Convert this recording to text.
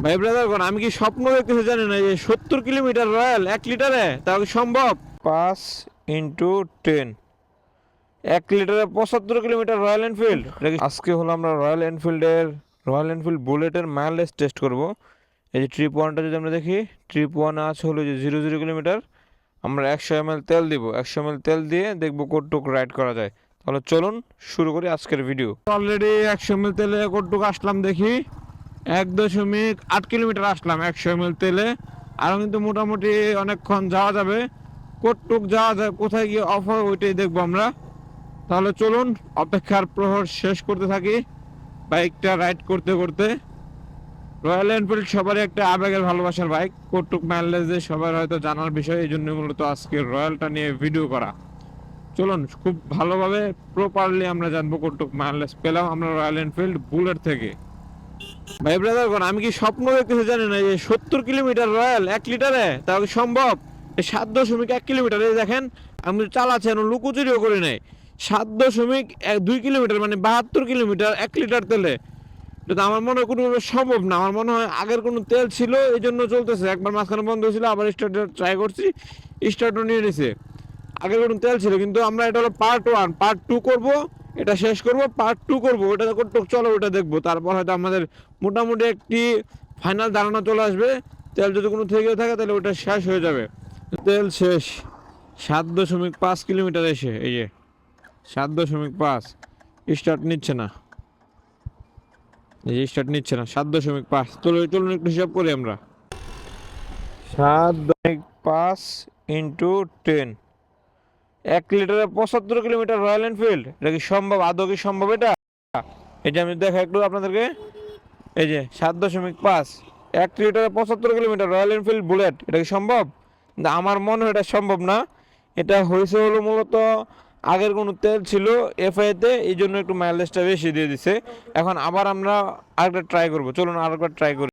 ভাই ব্রাদার কোন আমি কি স্বপ্ন দেখতেছি জানি না যে সত্তর কিলোমিটার রয়্যাল এক লিটারে? তাও কি সম্ভব? পাঁচ ইন্টু টেন। এক লিটারে পঁচাত্তর কিলোমিটার রয়্যাল এনফিল্ড? আজকে হলো আমরা রয়্যাল এনফিল্ডের রয়্যাল এনফিল্ড বুলেটের মাইলেজ টেস্ট করব। এই যে ট্রিপ ওয়ানটা যদি আমরা দেখি ট্রিপ ওয়ান আছে হলো যে জিরো জিরো কিলোমিটার। আমরা একশো এম তেল দিব। একশো এম তেল দিয়ে দেখব কতটুক রাইড করা যায়। তাহলে চলুন শুরু করি আজকের ভিডিও অলরেডি একশো এম তেলে কতটুক আসলাম দেখি। এক দশমিক আট কিলোমিটার আসলাম একশো এম তেলে। আরও কিন্তু মোটামুটি অনেকক্ষণ যাওয়া যাবে। কতটুক যাওয়া যায়, কোথায় গিয়ে অফ হয় ওইটাই দেখব আমরা। তাহলে চলুন, অপেক্ষার প্রহর শেষ করতে থাকি। বাইকটা রাইড করতে করতে। রয়্যাল এনফিল্ড সবারই একটা আবেগের ভালোবাসার বাইক। কটুক মাইলেজে সবার হয়তো জানার বিষয়, এই জন্য মূলত আজকে রয়্যালটা নিয়ে ভিডিও করা। চলুন, খুব ভালোভাবে প্রপারলি আমরা জানব কটুক মাইলেজ পেলাম আমরা রয়্যাল এনফিল্ড বুলেট থেকে। ভাই ব্রাদার কোন, আমি কি স্বপ্ন দেখতেছি জানি না যে সত্তর কিলোমিটার রয়্যাল, এক লিটারে, তাও কি সম্ভব? সাত দশমিক এক কিলোমিটার, এই দেখেন, আমি চালাচ্ছি এখন লুকোচুরিও করি নাই। সাত দশমিক দুই কিলোমিটার মানে বাহাত্তর কিলোমিটার, এক লিটার তেলে। এটা আমার মনে হয় কোনোভাবে সম্ভব না। আমার মনে হয় আগের কোনো তেল ছিল, এই জন্য চলতেছে। একবার মাঝখানে বন্ধ হয়েছিল, আবার স্টার্ট ট্রাই করছি স্টার্টও নিয়ে নিছে। আগের কোনো তেল ছিল, কিন্তু আমরা এটা হলো পার্ট ওয়ান পার্ট টু করব। এটা শেষ করব পার্ট টু করব। ওটা করতে চলো ওটা দেখব। তারপর হয়তো আমাদের মোটামুটি একটি ফাইনাল ধারণা চলে আসবে। তেল যদি কোনো থেকে থাকে, তাহলে ওটা শেষ হয়ে যাবে। তেল শেষ। সাত দশমিক পাঁচ কিলোমিটার এসে, এই যে, সাত দশমিক পাঁচ। স্টার্ট নিচ্ছে না। এই যে স্টার্ট নিচ্ছে না, সাত দশমিক পাঁচ। চলো চলুন একটু হিসাব করি আমরা। সাত দশমিক পাঁচ ইন্টু টেন এক লিটারে পঁচাত্তর কিলোমিটার রয়্যাল এনফিল্ড এটা কি সম্ভব? আদৌ কি সম্ভব এটা? এটা আমি দেখা একটু আপনাদেরকে। এই যে সাত দশমিক পাঁচ। এক লিটারে পঁচাত্তর কিলোমিটার রয়্যাল এনফিল্ড বুলেট এটা কি সম্ভব? আমার মনে হয় এটা সম্ভব না। এটা হয়েছে হলো মূলত আগের কোনো তেল ছিল এফআইতে এই জন্য একটু মাইলেজটা বেশি দিয়ে দিছে। এখন আবার আমরা আরেকটা ট্রাই করব। চলুন আরেকবার ট্রাই করি।